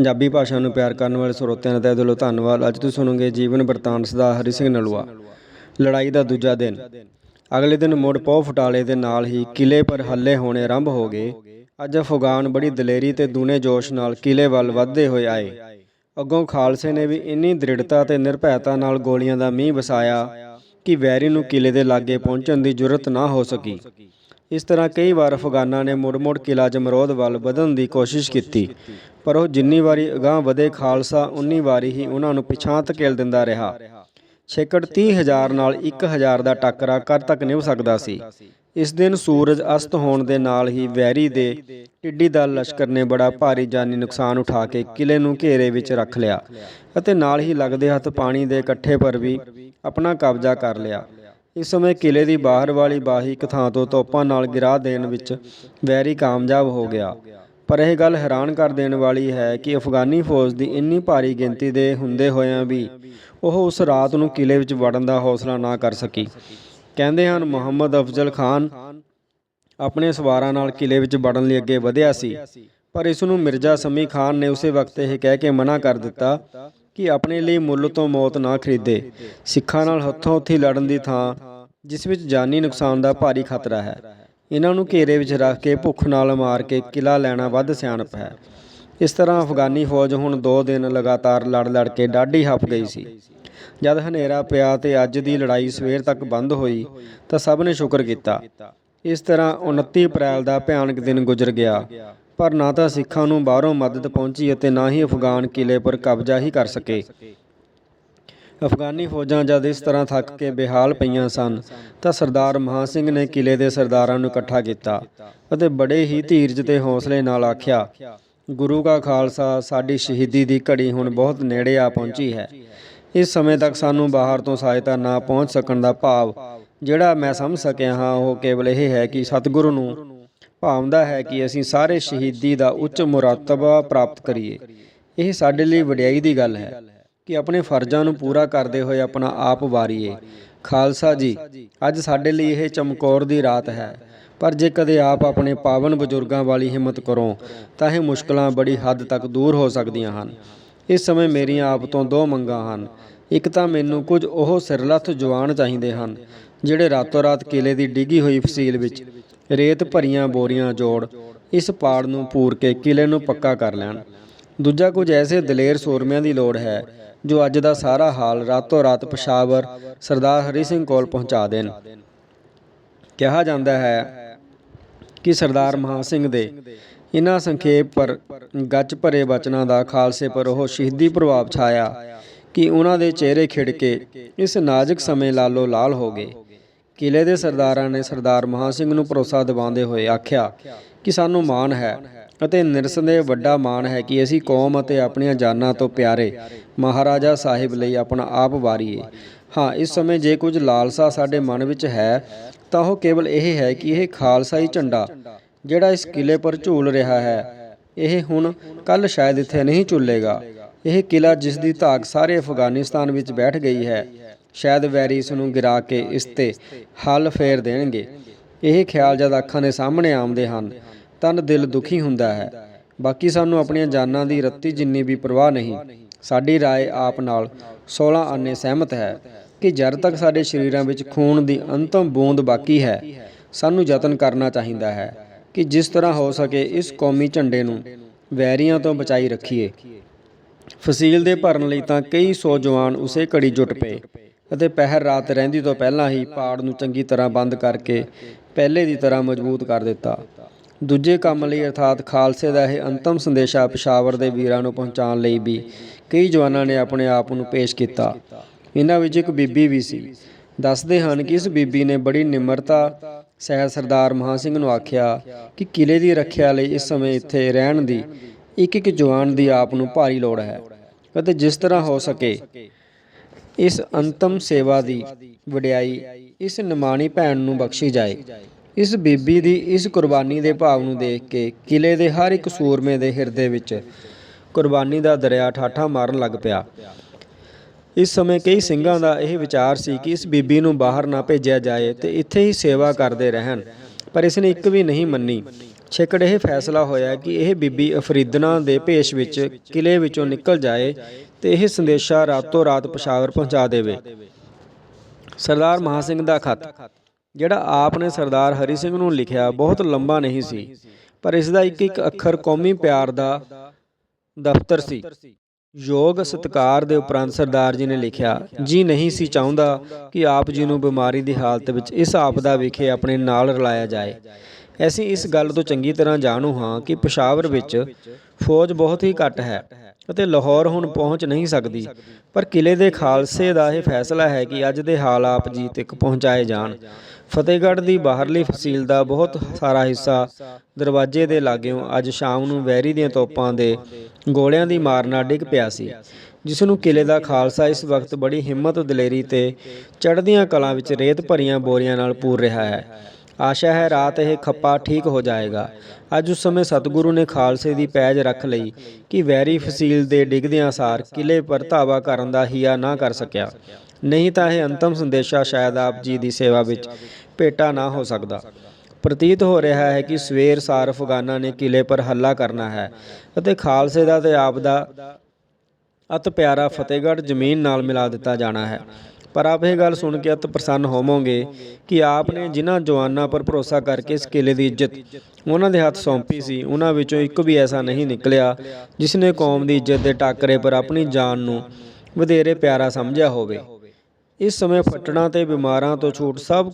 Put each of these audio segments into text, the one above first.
ਪੰਜਾਬੀ ਭਾਸ਼ਾ ਨੂੰ ਪਿਆਰ ਕਰਨ ਵਾਲੇ ਸਰੋਤਿਆਂ ਦਾ ਤਹਿ ਦਿਲੋਂ ਧੰਨਵਾਦ। ਅੱਜ ਤੁਸੀਂ ਸੁਣੋਗੇ ਜੀਵਨ ਬਰਤਾਨ ਸਦਾ ਹਰੀ ਸਿੰਘ ਨਲੂਆ। ਲੜਾਈ ਦਾ ਦੂਜਾ ਦਿਨ। ਅਗਲੇ ਦਿਨ ਮੁੜ ਪਹੁ ਫਟਾਲੇ ਦੇ ਨਾਲ ਹੀ ਕਿਲੇ ਪਰ ਹੱਲੇ ਹੋਣੇ ਆਰੰਭ ਹੋ ਗਏ। ਅੱਜ ਅਫਗਾਨ ਬੜੀ ਦਲੇਰੀ ਤੇ ਦੂਨੇ ਜੋਸ਼ ਨਾਲ ਕਿਲੇ ਵੱਲ ਵੱਧਦੇ ਹੋਏ ਆਏ। ਅੱਗੋਂ ਖਾਲਸੇ ਨੇ ਵੀ ਇੰਨੀ ਦ੍ਰਿੜਤਾ ਤੇ ਨਿਰਭੈਤਾ ਨਾਲ ਗੋਲੀਆਂ ਦਾ ਮੀਂਹ ਵਸਾਇਆ ਕਿ ਵੈਰੀ ਨੂੰ ਕਿਲੇ ਦੇ ਲਾਗੇ ਪਹੁੰਚਣ ਦੀ ਜ਼ਰੂਰਤ ਨਾ ਹੋ ਸਕੀ। ਇਸ ਤਰ੍ਹਾਂ ਕਈ ਵਾਰ ਅਫਗਾਨਾਂ ਨੇ ਮੁੜ-ਮੁੜ ਕਿਲਾ ਜਮਰੋਦ ਵੱਲ ਵਧਣ ਦੀ ਕੋਸ਼ਿਸ਼ ਕੀਤੀ, ਪਰ ਉਹ ਜਿੰਨੀ ਵਾਰੀ ਅਗਾਂਹ ਵਧੇ ਖਾਲਸਾ, ਉਨੀ ਵਾਰੀ ਹੀ ਉਹਨਾਂ ਨੂੰ ਪਿਛਾਂਹ ਧਕੇਲ ਦਿੰਦਾ ਰਿਹਾ। ਛੇਕੜ 30000 ਨਾਲ 1000 ਦਾ ਟੱਕਰਾ ਕਦ ਤੱਕ ਨਿਭ ਸਕਦਾ ਸੀ। ਇਸ ਦਿਨ ਸੂਰਜ ਅਸਤ ਹੋਣ ਦੇ ਨਾਲ ਹੀ ਵੈਰੀ ਦੇ ਟਿੱਡੀ ਦਲ ਲਸ਼ਕਰ ਨੇ ਬੜਾ ਭਾਰੀ ਜਾਨੀ ਨੁਕਸਾਨ ਉਠਾ ਕੇ ਕਿਲੇ ਨੂੰ ਘੇਰੇ ਵਿੱਚ ਰੱਖ ਲਿਆ ਅਤੇ ਨਾਲ ਹੀ ਲੱਗਦੇ ਹੱਥ ਪਾਣੀ ਦੇ ਇਕੱਠੇ ਪਰ ਵੀ ਆਪਣਾ ਕਬਜ਼ਾ ਕਰ ਲਿਆ। ਇਸ ਸਮੇਂ ਕਿਲ੍ਹੇ ਦੀ ਬਾਹਰ ਵਾਲੀ ਬਾਹੀ ਇੱਕ ਥਾਂ ਤੋਂ ਤੋਪਾਂ ਨਾਲ ਗਿਰਾ ਦੇਣ ਵਿੱਚ ਵੈਰੀ ਕਾਮਯਾਬ ਹੋ ਗਿਆ। ਪਰ ਇਹ ਗੱਲ ਹੈਰਾਨ ਕਰ ਦੇਣ ਵਾਲੀ ਹੈ ਕਿ ਅਫਗਾਨੀ ਫੌਜ ਦੀ ਇੰਨੀ ਭਾਰੀ ਗਿਣਤੀ ਦੇ ਹੁੰਦੇ ਹੋਇਆਂ ਵੀ ਉਹ ਉਸ ਰਾਤ ਨੂੰ ਕਿਲੇ ਵਿੱਚ ਵੜਨ ਦਾ ਹੌਸਲਾ ਨਾ ਕਰ ਸਕੀ। ਕਹਿੰਦੇ ਹਨ, ਮੁਹੰਮਦ ਅਫਜ਼ਲ ਖਾਨ ਆਪਣੇ ਸਵਾਰਾਂ ਨਾਲ ਕਿਲੇ ਵਿੱਚ ਵੜਨ ਲਈ ਅੱਗੇ ਵਧਿਆ ਸੀ, ਪਰ ਇਸ ਨੂੰ ਮਿਰਜ਼ਾ ਸਮੀ ਖਾਨ ਨੇ ਉਸੇ ਵਕਤ ਇਹ ਕਹਿ ਕੇ ਮਨਾ ਕਰ ਦਿੱਤਾ ਕਿ ਆਪਣੇ ਲਈ ਮੁੱਲ ਤੋਂ ਮੌਤ ਨਾ ਖਰੀਦੇ। ਸਿੱਖਾਂ ਨਾਲ ਹੱਥੋਂ ਹੱਥੀ ਲੜਨ ਦੀ ਥਾਂ, ਜਿਸ ਵਿੱਚ ਜਾਨੀ ਨੁਕਸਾਨ ਦਾ ਭਾਰੀ ਖਤਰਾ ਹੈ। ਇਹਨਾਂ ਨੂੰ ਘੇਰੇ ਵਿੱਚ ਰੱਖ ਕੇ ਭੁੱਖ ਨਾਲ ਮਾਰ ਕੇ ਕਿਲਾ ਲੈਣਾ ਵੱਧ ਸਿਆਣਪ ਹੈ। ਇਸ ਤਰ੍ਹਾਂ ਅਫਗਾਨੀ ਫੌਜ ਹੁਣ 2 ਦਿਨ ਲਗਾਤਾਰ ਲੜ ਲੜ ਕੇ ਡਾਢੀ ਹੱਫ ਗਈ ਸੀ। ਜਦ ਹਨੇਰਾ ਪਿਆ ਤੇ ਅੱਜ ਦੀ ਲੜਾਈ ਸਵੇਰ ਤੱਕ ਬੰਦ ਹੋਈ, ਤਾਂ ਸਭ ਨੇ ਸ਼ੁਕਰ ਕੀਤਾ। ਇਸ ਤਰ੍ਹਾਂ 29 ਅਪ੍ਰੈਲ ਦਾ ਭਿਆਨਕ ਦਿਨ ਗੁਜ਼ਰ ਗਿਆ। ਪਰ ਨਾ ਤਾਂ ਸਿੱਖਾਂ ਨੂੰ ਬਾਹਰੋਂ ਮਦਦ ਪਹੁੰਚੀ ਅਤੇ ਨਾ ਹੀ ਅਫਗਾਨ ਕਿਲੇ ਪਰ ਕਬਜ਼ਾ ਹੀ ਕਰ ਸਕੇ। ਅਫਗਾਨੀ ਫੌਜਾਂ ਜਦ ਇਸ ਤਰ੍ਹਾਂ ਥੱਕ ਕੇ ਬੇਹਾਲ ਪਈਆਂ ਸਨ, ਤਾਂ ਸਰਦਾਰ ਮਹਾਂ ਸਿੰਘ ਨੇ ਕਿਲੇ ਦੇ ਸਰਦਾਰਾਂ ਨੂੰ ਇਕੱਠਾ ਕੀਤਾ ਅਤੇ ਬੜੇ ਹੀ ਧੀਰਜ ਤੇ ਹੌਸਲੇ ਨਾਲ ਆਖਿਆ, ਗੁਰੂ ਕਾ ਖਾਲਸਾ, ਸਾਡੀ ਸ਼ਹੀਦੀ ਦੀ ਘੜੀ ਹੁਣ ਬਹੁਤ ਨੇੜੇ ਆ ਪਹੁੰਚੀ ਹੈ। ਇਸ ਸਮੇਂ ਤੱਕ ਸਾਨੂੰ ਬਾਹਰ ਤੋਂ ਸਹਾਇਤਾ ਨਾ ਪਹੁੰਚ ਸਕਣ ਦਾ ਭਾਵ ਜਿਹੜਾ ਮੈਂ ਸਮਝ ਸਕਿਆ ਹਾਂ, ਉਹ ਕੇਵਲ ਇਹ ਹੈ ਕਿ ਸਤਿਗੁਰੂ ਨੂੰ ਭਾਵਦਾ ਹੈ ਕਿ ਅਸੀਂ ਸਾਰੇ ਸ਼ਹੀਦੀ ਦਾ ਉੱਚ ਮੁਰਾਤਬਾ ਪ੍ਰਾਪਤ ਕਰੀਏ। ਇਹ ਸਾਡੇ ਲਈ ਵਡਿਆਈ ਦੀ ਗੱਲ ਹੈ ਕਿ ਆਪਣੇ ਫਰਜ਼ਾਂ ਨੂੰ ਪੂਰਾ ਕਰਦੇ ਹੋਏ ਆਪਣਾ ਆਪ ਵਾਰੀਏ। ਖਾਲਸਾ ਜੀ, ਅੱਜ ਸਾਡੇ ਲਈ ਇਹ ਚਮਕੌਰ ਦੀ ਰਾਤ ਹੈ। ਪਰ ਜੇ ਕਦੇ ਆਪ ਆਪਣੇ ਪਾਵਨ ਬਜ਼ੁਰਗਾਂ ਵਾਲੀ ਹਿੰਮਤ ਕਰੋ, ਤਾਂ ਇਹ ਮੁਸ਼ਕਲਾਂ ਬੜੀ ਹੱਦ ਤੱਕ ਦੂਰ ਹੋ ਸਕਦੀਆਂ ਹਨ। ਇਸ ਸਮੇਂ ਮੇਰੀਆਂ ਆਪ ਤੋਂ ਦੋ ਮੰਗਾਂ ਹਨ। ਇੱਕ ਤਾਂ ਮੈਨੂੰ ਕੁਝ ਉਹ ਸਿਰਲੱਥ ਜਵਾਨ ਚਾਹੀਦੇ ਹਨ, ਜਿਹੜੇ ਰਾਤੋਂ ਰਾਤ ਕਿਲੇ ਦੀ ਡਿੱਗੀ ਹੋਈ ਫਸੀਲ ਵਿੱਚ ਰੇਤ ਭਰੀਆਂ ਬੋਰੀਆਂ ਜੋੜ ਇਸ ਪਾੜ ਨੂੰ ਪੂਰ ਕੇ ਕਿਲੇ ਨੂੰ ਪੱਕਾ ਕਰ ਲੈਣ। ਦੂਜਾ ਕੁਝ ਐਸੇ ਦਲੇਰ ਸੂਰਮਿਆਂ ਦੀ ਲੋੜ ਹੈ, ਜੋ ਅੱਜ ਦਾ ਸਾਰਾ ਹਾਲ ਰਾਤੋਂ ਰਾਤ ਪਸ਼ਾਵਰ ਸਰਦਾਰ ਹਰੀ ਸਿੰਘ ਕੋਲ ਪਹੁੰਚਾ ਦੇਣ। ਕਿਹਾ ਜਾਂਦਾ ਹੈ ਕਿ ਸਰਦਾਰ ਮਹਾਂ ਸਿੰਘ ਦੇ ਇਨ੍ਹਾਂ ਸੰਖੇਪ ਪਰ ਗੱਚ ਭਰੇ ਬਚਨਾਂ ਦਾ ਖਾਲਸੇ ਪਰ ਉਹ ਸ਼ਹੀਦੀ ਪ੍ਰਭਾਵ ਛਾਇਆ ਕਿ ਉਹਨਾਂ ਦੇ ਚਿਹਰੇ ਖਿੜ ਕੇ ਇਸ ਨਾਜ਼ੁਕ ਸਮੇਂ ਲਾਲੋ ਲਾਲ ਹੋ ਗਏ। ਕਿਲੇ ਦੇ ਸਰਦਾਰਾਂ ਨੇ ਸਰਦਾਰ ਮਹਾਂ ਸਿੰਘ ਨੂੰ ਭਰੋਸਾ ਦਿਵਾਉਂਦੇ ਹੋਏ ਆਖਿਆ ਕਿ ਸਾਨੂੰ ਮਾਣ ਹੈ ਅਤੇ ਨਿਰਸੰਦੇਹ ਵੱਡਾ ਮਾਣ ਹੈ ਕਿ ਅਸੀਂ ਕੌਮ ਅਤੇ ਆਪਣੀਆਂ ਜਾਨਾਂ ਤੋਂ ਪਿਆਰੇ ਮਹਾਰਾਜਾ ਸਾਹਿਬ ਲਈ ਆਪਣਾ ਆਪ ਵਾਰੀਏ। ਹਾਂ, ਇਸ ਸਮੇਂ ਜੇ ਕੁਝ ਲਾਲਸਾ ਸਾਡੇ ਮਨ ਵਿੱਚ ਹੈ, ਤਾਂ ਉਹ ਕੇਵਲ ਇਹ ਹੈ ਕਿ ਇਹ ਖਾਲਸਾਈ ਝੰਡਾ ਜਿਹੜਾ ਇਸ ਕਿਲੇ ਪਰ ਝੂਲ ਰਿਹਾ ਹੈ, ਇਹ ਹੁਣ ਕੱਲ ਸ਼ਾਇਦ ਇੱਥੇ ਨਹੀਂ ਝੂਲੇਗਾ। ਇਹ ਕਿਲਾ ਜਿਸ ਦੀ ਧਾਕ ਸਾਰੇ ਅਫਗਾਨਿਸਤਾਨ ਵਿੱਚ ਬੈਠ ਗਈ ਹੈ ਸ਼ਾਇਦ ਵੈਰੀ ਇਸ ਨੂੰ ਗਿਰਾ ਕੇ ਇਸ ਤੇ ਹੱਲ ਫੇਰ ਦੇਣਗੇ ਇਹ ਖਿਆਲ ਜਦ ਅੱਖਾਂ ਦੇ ਸਾਹਮਣੇ ਆਉਂਦੇ ਹਨ ਤਨ ਦਿਲ ਦੁਖੀ ਹੁੰਦਾ ਹੈ ਬਾਕੀ ਸਾਨੂੰ ਆਪਣੀਆਂ ਜਾਨਾਂ ਦੀ ਰੱਤੀ ਜਿੰਨੀ ਵੀ ਪਰਵਾਹ ਨਹੀਂ ਸਾਡੀ رائے ਆਪ ਨਾਲ 16 ਆਨੇ ਸਹਿਮਤ ਹੈ ਕਿ ਜਦ ਤੱਕ ਸਾਡੇ ਸਰੀਰਾਂ ਵਿੱਚ ਖੂਨ ਦੀ ਅੰਤਮ ਬੂੰਦ ਬਾਕੀ ਹੈ ਸਾਨੂੰ ਯਤਨ ਕਰਨਾ ਚਾਹੀਦਾ ਹੈ ਕਿ ਜਿਸ ਤਰ੍ਹਾਂ ਹੋ ਸਕੇ ਇਸ ਕੌਮੀ ਝੰਡੇ ਨੂੰ ਵੈਰੀਆਂ ਤੋਂ ਬਚਾਈ ਰੱਖੀਏ ਫਸੀਲ ਦੇ ਭਰਨ ਲਈ ਤਾਂ ਕਈ ਸੌ ਜਵਾਨ ਉਸੇ ਘੜੀ ਜੁਟ ਪਏ ਅਤੇ ਪਹਿਰ ਰਾਤ ਰਹਿੰਦੀ ਤੋਂ ਪਹਿਲਾਂ ਹੀ ਪਾੜ ਨੂੰ ਚੰਗੀ ਤਰ੍ਹਾਂ ਬੰਦ ਕਰਕੇ ਪਹਿਲੇ ਦੀ ਤਰ੍ਹਾਂ ਮਜ਼ਬੂਤ ਕਰ ਦਿੱਤਾ। ਦੂਜੇ ਕੰਮ ਲਈ ਅਰਥਾਤ ਖਾਲਸੇ ਦਾ ਇਹ ਅੰਤਮ ਸੰਦੇਸ਼ਾ ਪਿਸ਼ਾਵਰ ਦੇ ਵੀਰਾਂ ਨੂੰ ਪਹੁੰਚਾਉਣ ਲਈ ਵੀ ਕਈ ਜਵਾਨਾਂ ਨੇ ਆਪਣੇ ਆਪ ਨੂੰ ਪੇਸ਼ ਕੀਤਾ। ਇਹਨਾਂ ਵਿੱਚ ਇੱਕ ਬੀਬੀ ਵੀ ਸੀ। ਦੱਸਦੇ ਹਨ ਕਿ ਇਸ ਬੀਬੀ ਨੇ ਬੜੀ ਨਿਮਰਤਾ ਸਹਿ ਸਰਦਾਰ ਮਹਾਂ ਸਿੰਘ ਨੂੰ ਆਖਿਆ ਕਿ ਕਿਲੇ ਦੀ ਰੱਖਿਆ ਲਈ ਇਸ ਸਮੇਂ ਇੱਥੇ ਰਹਿਣ ਦੀ ਇੱਕ ਇੱਕ ਜਵਾਨ ਦੀ ਆਪ ਨੂੰ ਭਾਰੀ ਲੋੜ ਹੈ ਅਤੇ ਜਿਸ ਤਰ੍ਹਾਂ ਹੋ ਸਕੇ ਇਸ ਅੰਤਮ ਸੇਵਾ ਦੀ ਵਡਿਆਈ ਇਸ ਨਿਮਾਣੀ ਭੈਣ ਨੂੰ ਬਖਸ਼ੀ ਜਾਏ। ਇਸ ਬੀਬੀ ਦੀ ਇਸ ਕੁਰਬਾਨੀ ਦੇ ਭਾਵ ਨੂੰ ਦੇਖ ਕੇ ਕਿਲੇ ਦੇ ਹਰ ਇੱਕ ਸੂਰਮੇ ਦੇ ਹਿਰਦੇ ਵਿੱਚ ਕੁਰਬਾਨੀ ਦਾ ਦਰਿਆ ਠਾਠਾ ਮਾਰਨ ਲੱਗ ਪਿਆ। ਇਸ ਸਮੇਂ ਕਈ ਸਿੰਘਾਂ ਦਾ ਇਹ ਵਿਚਾਰ ਸੀ ਕਿ ਇਸ ਬੀਬੀ ਨੂੰ ਬਾਹਰ ਨਾ ਭੇਜਿਆ ਜਾਏ ਤੇ ਇੱਥੇ ਹੀ ਸੇਵਾ ਕਰਦੇ ਰਹਿਣ, ਪਰ ਇਸ ਨੇ ਇੱਕ ਵੀ ਨਹੀਂ ਮੰਨੀ। ਛੇਕੜ ਇਹ ਫੈਸਲਾ ਹੋਇਆ ਕਿ ਇਹ ਬੀਬੀ ਅਫਰੀਦਨਾ ਦੇ ਭੇਸ਼ ਵਿੱਚ ਕਿਲੇ ਵਿੱਚੋਂ ਨਿਕਲ ਜਾਏ ਤੇ ਇਹ ਸੰਦੇਸ਼ਾ ਰਾਤੋਂ ਰਾਤ ਪਸ਼ਾਵਰ ਪਹੁੰਚਾ ਦੇਵੇ। ਸਰਦਾਰ ਮਹਾ ਸਿੰਘ ਦਾ ਖਤ। ਜਿਹੜਾ ਆਪ ਨੇ ਸਰਦਾਰ ਹਰੀ ਸਿੰਘ ਨੂੰ ਲਿਖਿਆ ਬਹੁਤ ਲੰਬਾ ਨਹੀਂ ਸੀ, ਪਰ ਇਸ ਦਾ ਇੱਕ ਇੱਕ ਅੱਖਰ ਕੌਮੀ ਪਿਆਰ ਦਾ ਦਫ਼ਤਰ ਸੀ। ਯੋਗ ਸਤਕਾਰ ਦੇ ਉਪਰੰਤ ਸਰਦਾਰ ਜੀ ਨੇ ਲਿਖਿਆ, ਜੀ ਨਹੀਂ ਸੀ ਚਾਹੁੰਦਾ ਕਿ ਆਪ ਜੀ ਨੂੰ ਬਿਮਾਰੀ ਦੀ ਹਾਲਤ ਵਿੱਚ ਇਸ ਆਪਦਾ ਵਿਖੇ ਆਪਣੇ ਨਾਲ ਰਲਾਇਆ ਜਾਏ। ਅਸੀਂ ਇਸ ਗੱਲ ਤੋਂ ਚੰਗੀ ਤਰ੍ਹਾਂ ਜਾਣੂ ਹਾਂ ਕਿ ਪਸ਼ਾਵਰ ਵਿੱਚ ਫੌਜ ਬਹੁਤ ਹੀ ਘੱਟ ਹੈ ਅਤੇ ਲਾਹੌਰ ਹੁਣ ਪਹੁੰਚ ਨਹੀਂ ਸਕਦੀ। ਪਰ ਕਿਲੇ ਦੇ ਖਾਲਸੇ ਦਾ ਇਹ ਫੈਸਲਾ ਹੈ ਕਿ ਅੱਜ ਦੇ ਹਾਲ ਆਪ ਜੀ ਤੱਕ ਪਹੁੰਚਾਏ ਜਾਣ। ਫਤਿਹਗੜ੍ਹ ਦੀ ਬਾਹਰਲੀ ਫਸੀਲ ਦਾ ਬਹੁਤ ਸਾਰਾ ਹਿੱਸਾ ਦਰਵਾਜ਼ੇ ਦੇ ਲਾਗਿਓਂ ਅੱਜ ਸ਼ਾਮ ਨੂੰ ਵੈਰੀ ਦੀਆਂ ਤੋਪਾਂ ਦੇ ਗੋਲਿਆਂ ਦੀ ਮਾਰ ਨਾਲ ਡਿੱਗ ਪਿਆ ਸੀ, ਜਿਸ ਨੂੰ ਕਿਲੇ ਦਾ ਖਾਲਸਾ ਇਸ ਵਕਤ ਬੜੀ ਹਿੰਮਤ, ਦਲੇਰੀ ਤੇ ਚੜ੍ਹਦੀਆਂ ਕਲਾਂ ਵਿੱਚ ਰੇਤ ਭਰੀਆਂ ਬੋਰੀਆਂ ਨਾਲ ਪੂਰ ਰਿਹਾ ਹੈ। ਆਸ਼ਾ ਹੈ ਰਾਤ ਇਹ ਖੱਪਾ ਠੀਕ ਹੋ ਜਾਏਗਾ। ਅੱਜ ਉਸ ਸਮੇਂ ਸਤਿਗੁਰੂ ਨੇ ਖਾਲਸੇ ਦੀ ਪੈਜ ਰੱਖ ਲਈ ਕਿ ਵੈਰੀ ਫਸੀਲ ਦੇ ਡਿੱਗਦਿਆਂ ਸਾਰ ਕਿਲੇ ਪਰ ਧਾਵਾ ਕਰਨ ਦਾ ਹੀਆ ਨਾ ਕਰ ਸਕਿਆ। ਨਹੀਂ ਤਾਂ ਇਹ ਅੰਤਮ ਸੰਦੇਸ਼ਾ ਸ਼ਾਇਦ ਆਪ ਜੀ ਦੀ ਸੇਵਾ ਵਿੱਚ ਭੇਟਾ ਨਾ ਹੋ ਸਕਦਾ। ਪ੍ਰਤੀਤ ਹੋ ਰਿਹਾ ਹੈ ਕਿ ਸਵੇਰ ਸਾਰ ਅਫਗਾਨਾਂ ਨੇ ਕਿਲੇ ਪਰ ਹੱਲਾ ਕਰਨਾ ਹੈ ਅਤੇ ਖਾਲਸੇ ਦਾ ਤੇ ਆਪ ਦਾ ਅਤ ਪਿਆਰਾ ਫਤਿਹਗੜ੍ਹ ਜ਼ਮੀਨ ਨਾਲ ਮਿਲਾ ਦਿੱਤਾ ਜਾਣਾ ਹੈ। ਪਰ ਆਪ ਇਹ ਗੱਲ ਸੁਣ ਕੇ ਅਤ ਪ੍ਰਸੰਨ ਹੋਵੋਗੇ ਕਿ ਆਪ ਨੇ ਜਿਨ੍ਹਾਂ ਜਵਾਨਾਂ ਪਰ ਭਰੋਸਾ ਕਰਕੇ ਇਸ ਕਿਲੇ ਦੀ ਇੱਜ਼ਤ ਉਹਨਾਂ ਦੇ ਹੱਥ ਸੌਂਪੀ ਸੀ, ਉਹਨਾਂ ਵਿੱਚੋਂ ਇੱਕ ਵੀ ਐਸਾ ਨਹੀਂ ਨਿਕਲਿਆ ਜਿਸ ਨੇ ਕੌਮ ਦੀ ਇੱਜ਼ਤ ਦੇ ਟਾਕਰੇ ਪਰ ਆਪਣੀ ਜਾਨ ਨੂੰ ਵਧੇਰੇ ਪਿਆਰਾ ਸਮਝਿਆ ਹੋਵੇ। ਇਸ ਸਮੇਂ ਫਟੜਾਂ ਤੇ ਬਿਮਾਰਾਂ ਤੋਂ ਛੂਟ ਸਭ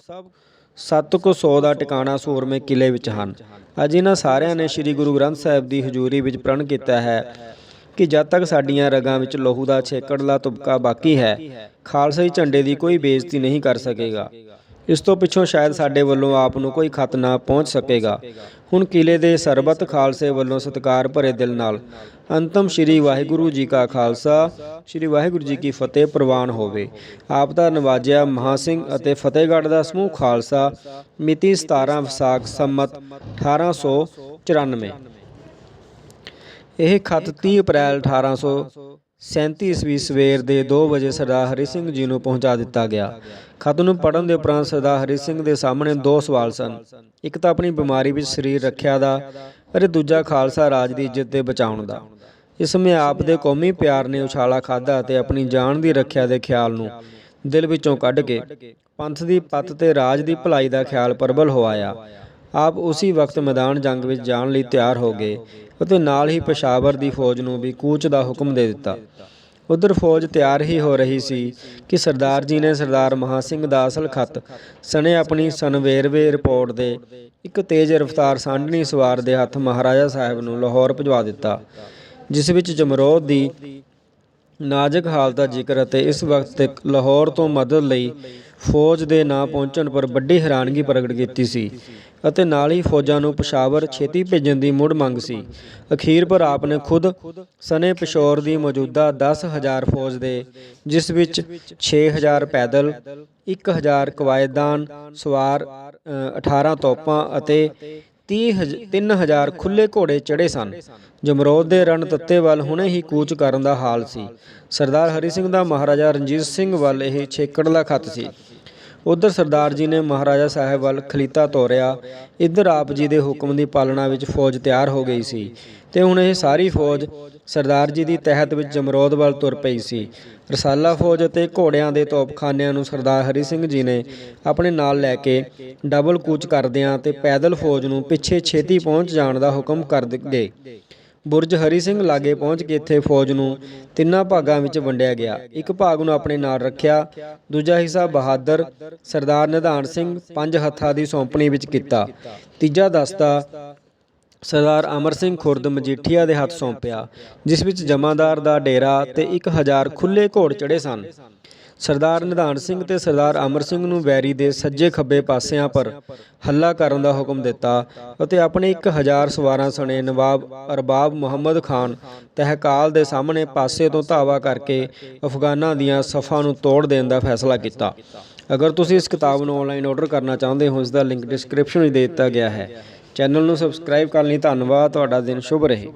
ਸੱਤ ਕੁ ਸੌ ਦਾ ਟਿਕਾਣਾ ਸੂਰਮੇ ਕਿਲੇ ਵਿੱਚ ਹਨ। ਅੱਜ ਇਹਨਾਂ ਸਾਰਿਆਂ ਨੇ ਸ੍ਰੀ ਗੁਰੂ ਗ੍ਰੰਥ ਸਾਹਿਬ ਦੀ ਹਜ਼ੂਰੀ ਵਿੱਚ ਪ੍ਰਣ ਕੀਤਾ ਹੈ। ਕਿ ਜਦ ਤੱਕ ਸਾਡੀਆਂ ਰਗਾਂ ਵਿੱਚ ਲਹੂ ਦਾ ਛੇਕੜਲਾ ਤੁਬਕਾ ਬਾਕੀ ਹੈ ਖਾਲਸਾਈ ਝੰਡੇ ਦੀ ਕੋਈ ਬੇਇੱਜ਼ਤੀ ਨਹੀਂ ਕਰ ਸਕੇਗਾ। ਇਸ ਤੋਂ ਪਿੱਛੋਂ ਸ਼ਾਇਦ ਸਾਡੇ ਵੱਲੋਂ ਆਪ ਨੂੰ ਕੋਈ ਖਤ ਨਾ ਪਹੁੰਚ ਸਕੇਗਾ। ਹੁਣ ਕਿਲੇ ਦੇ ਸਰਬੱਤ ਖਾਲਸੇ ਵੱਲੋਂ ਸਤਿਕਾਰ ਭਰੇ ਦਿਲ ਨਾਲ ਅੰਤਮ ਸ੍ਰੀ ਵਾਹਿਗੁਰੂ ਜੀ ਕਾ ਖਾਲਸਾ, ਸ੍ਰੀ ਵਾਹਿਗੁਰੂ ਜੀ ਕੀ ਫਤਿਹ ਪ੍ਰਵਾਨ ਹੋਵੇ। ਆਪ ਦਾ ਨਵਾਜਿਆ ਮਹਾ ਸਿੰਘ ਅਤੇ ਫਤਿਹਗੜ੍ਹ ਦਾ ਸਮੂਹ ਖਾਲਸਾ, ਮਿਤੀ 17 ਵਿਸਾਖ ਸੰਮਤ 1894 ਇਹ ਖਤ 30 ਅਪ੍ਰੈਲ 1837 ਈਸਵੀ ਸਵੇਰ ਦੇ 2 ਵਜੇ ਸਰਦਾਰ ਹਰੀ ਸਿੰਘ ਜੀ ਨੂੰ ਪਹੁੰਚਾ ਦਿੱਤਾ ਗਿਆ। ਖਤ ਨੂੰ ਪੜ੍ਹਨ ਦੇ ਉਪਰੰਤ ਸਰਦਾਰ ਹਰੀ ਸਿੰਘ ਦੇ ਸਾਹਮਣੇ ਦੋ ਸਵਾਲ ਸਨ। ਇੱਕ ਤਾਂ ਆਪਣੀ ਬਿਮਾਰੀ ਵਿੱਚ ਸਰੀਰ ਰੱਖਿਆ ਦਾ ਅਤੇ ਦੂਜਾ ਖਾਲਸਾ ਰਾਜ ਦੀ ਇੱਜ਼ਤ ਤੇ ਬਚਾਉਣ ਦਾ। ਇਸ ਸਮੇਂ ਆਪ ਦੇ ਕੌਮੀ ਪਿਆਰ ਨੇ ਉਛਾਲਾ ਖਾਦਾ ਅਤੇ ਆਪਣੀ ਜਾਨ ਦੀ ਰੱਖਿਆ ਦੇ ਖਿਆਲ ਨੂੰ ਦਿਲ ਵਿੱਚੋਂ ਕੱਢ ਕੇ ਪੰਥ ਦੀ ਪੱਤ ਤੇ ਰਾਜ ਦੀ ਭਲਾਈ ਦਾ ਖਿਆਲ ਪ੍ਰਬਲ ਹੋਇਆ ਆਪ ਉਸੇ ਵਕਤ ਮੈਦਾਨ ਜੰਗ ਵਿੱਚ ਜਾਣ ਲਈ ਤਿਆਰ ਹੋ ਗਏ ਅਤੇ ਨਾਲ ਹੀ ਪਸ਼ਾਵਰ ਦੀ ਫੌਜ ਨੂੰ ਵੀ ਕੂਚ ਦਾ ਹੁਕਮ ਦੇ ਦਿੱਤਾ। ਉਧਰ ਫੌਜ ਤਿਆਰ ਹੀ ਹੋ ਰਹੀ ਸੀ ਕਿ ਸਰਦਾਰ ਜੀ ਨੇ ਸਰਦਾਰ ਮਹਾ ਸਿੰਘ ਦਾ ਅਸਲ ਖੱਤ, ਸਣੇ ਆਪਣੀ ਸਨਵੇਰਵੇ ਰਿਪੋਰਟ ਦੇ ਇੱਕ ਤੇਜ਼ ਰਫ਼ਤਾਰ ਸਾਂਢਣੀ ਸਵਾਰ ਦੇ ਹੱਥ ਮਹਾਰਾਜਾ ਸਾਹਿਬ ਨੂੰ ਲਾਹੌਰ ਭਜਵਾ ਦਿੱਤਾ, ਜਿਸ ਵਿੱਚ ਜਮਰੋਦ ਦੀ ਨਾਜ਼ੁਕ ਹਾਲਤ ਦਾ ਜ਼ਿਕਰ ਅਤੇ ਇਸ ਵਕਤ ਲਾਹੌਰ ਤੋਂ ਮਦਦ ਲਈ ਫੌਜ ਦੇ ਨਾ ਪਹੁੰਚਣ ਪਰ ਵੱਡੀ ਹੈਰਾਨਗੀ ਪ੍ਰਗਟ ਕੀਤੀ ਸੀ ਅਤੇ ਨਾਲ ਹੀ ਫੌਜਾਂ ਨੂੰ ਪਸ਼ਾਵਰ ਛੇਤੀ ਭੇਜਣ ਦੀ ਮੁੜ ਮੰਗ ਸੀ। ਅਖੀਰ ਪਰ ਆਪ ਨੇ ਖੁਦ ਸਨੇ ਪਿਸ਼ੌਰ ਦੀ ਮੌਜੂਦਾ 10000 ਫੌਜ ਦੇ ਜਿਸ ਵਿੱਚ 6000 ਪੈਦਲ 1000 ਕਵਾਇਦਾਨ ਸਵਾਰ ਅ, 18 ਤੋਪਾਂ ਅਤੇ 3000 ਖੁੱਲੇ ਘੋੜੇ ਚੜੇ ਸਨ। ਜਮਰੌਦ ਦੇ ਰਣ ਤੱਤੇ ਵੱਲ ਹੁਣੇ ਹੀ ਕੂਚ ਕਰਨ ਦਾ ਹਾਲ ਸੀ। ਸਰਦਾਰ ਹਰੀ ਸਿੰਘ ਦਾ ਮਹਾਰਾਜਾ ਰਣਜੀਤ ਸਿੰਘ ਵੱਲ ਇਹ ਛੇਕੜ ਦਾ ਖੱਤ ਸੀ। ਉਧਰ ਸਰਦਾਰ ਜੀ ਨੇ ਮਹਾਰਾਜਾ ਸਾਹਿਬ ਵੱਲ ਖਲੀਤਾ ਤੋਰਿਆ। ਇੱਧਰ ਆਪ ਜੀ ਦੇ ਹੁਕਮ ਦੀ ਪਾਲਣਾ ਵਿੱਚ ਫੌਜ ਤਿਆਰ ਹੋ ਗਈ ਸੀ ਤੇ ਹੁਣ ਇਹ ਸਾਰੀ ਫੌਜ ਸਰਦਾਰ ਜੀ ਦੀ ਤਹਿਤ ਵਿੱਚ ਜਮਰੋਦ ਵੱਲ ਤੁਰ ਪਈ ਸੀ। ਰਸਾਲਾ ਫੌਜ ਅਤੇ ਘੋੜਿਆਂ ਦੇ ਤੋਪਖਾਨਿਆਂ ਨੂੰ ਸਰਦਾਰ ਹਰੀ ਸਿੰਘ ਜੀ ਨੇ ਆਪਣੇ ਨਾਲ ਲੈ ਕੇ ਡਬਲ ਕੂਚ ਕਰਦਿਆਂ ਤੇ ਪੈਦਲ ਫੌਜ ਨੂੰ ਪਿੱਛੇ ਛੇਤੀ ਪਹੁੰਚ ਜਾਣ ਦਾ ਹੁਕਮ ਕਰ ਦਿੱਤੇ ਬੁਰਜ ਹਰੀ ਸਿੰਘ ਲਾਗੇ ਪਹੁੰਚ ਕੇ ਇੱਥੇ ਫੌਜ ਨੂੰ ਤਿੰਨਾਂ ਭਾਗਾਂ ਵਿੱਚ ਵੰਡਿਆ ਗਿਆ। ਇੱਕ ਭਾਗ ਨੂੰ ਆਪਣੇ ਨਾਲ ਰੱਖਿਆ, ਦੂਜਾ ਹਿੱਸਾ ਬਹਾਦਰ ਸਰਦਾਰ ਨਿਧਾਨ ਸਿੰਘ ਪੰਜ ਹੱਥਾਂ ਦੀ ਸੌਂਪਣੀ ਵਿੱਚ ਕੀਤਾ। ਤੀਜਾ ਦਸਤਾ ਸਰਦਾਰ ਅਮਰ ਸਿੰਘ ਖੁਰਦ ਮਜੀਠੀਆ ਦੇ ਹੱਥ ਸੌਂਪਿਆ, ਜਿਸ ਵਿੱਚ ਜਮਾਦਾਰ ਦਾ ਡੇਰਾ ਤੇ 1000 ਖੁੱਲੇ ਘੋੜ ਚੜੇ ਸਨ। ਸਰਦਾਰ ਨਿਧਾਨ ਸਿੰਘ ਤੇ ਸਰਦਾਰ ਅਮਰ ਸਿੰਘ ਨੂੰ ਵੈਰੀ ਦੇ ਸੱਜੇ ਖੱਬੇ ਪਾਸਿਆਂ ਪਰ ਹੱਲਾ ਕਰਨ ਦਾ ਹੁਕਮ ਦਿੱਤਾ ਅਤੇ ਆਪਣੇ 1000 ਸਵਾਰਾਂ ਸਣੇ ਨਵਾਬ ਅਰਬਾਬ ਮੁਹੰਮਦ ਖਾਨ ਤਹਿਕਾਲ ਦੇ ਸਾਹਮਣੇ ਪਾਸੇ ਤੋਂ ਧਾਵਾ ਕਰਕੇ ਅਫਗਾਨਾਂ ਦੀਆਂ ਸਫਾਂ ਨੂੰ ਤੋੜ ਦੇਣ ਦਾ ਫੈਸਲਾ ਕੀਤਾ। ਅਗਰ ਤੁਸੀਂ ਇਸ ਕਿਤਾਬ ਨੂੰ ਆਨਲਾਈਨ ਆਰਡਰ ਕਰਨਾ ਚਾਹੁੰਦੇ ਹੋ ਇਸ ਦਾ ਲਿੰਕ ਡਿਸਕ੍ਰਿਪਸ਼ਨ ਵਿੱਚ ਦੇ ਦਿੱਤਾ ਗਿਆ ਹੈ। ਚੈਨਲ ਨੂੰ ਸਬਸਕ੍ਰਾਈਬ ਕਰਨ ਲਈ ਧੰਨਵਾਦ। ਤੁਹਾਡਾ ਦਿਨ ਸ਼ੁਭ ਰਹੇ।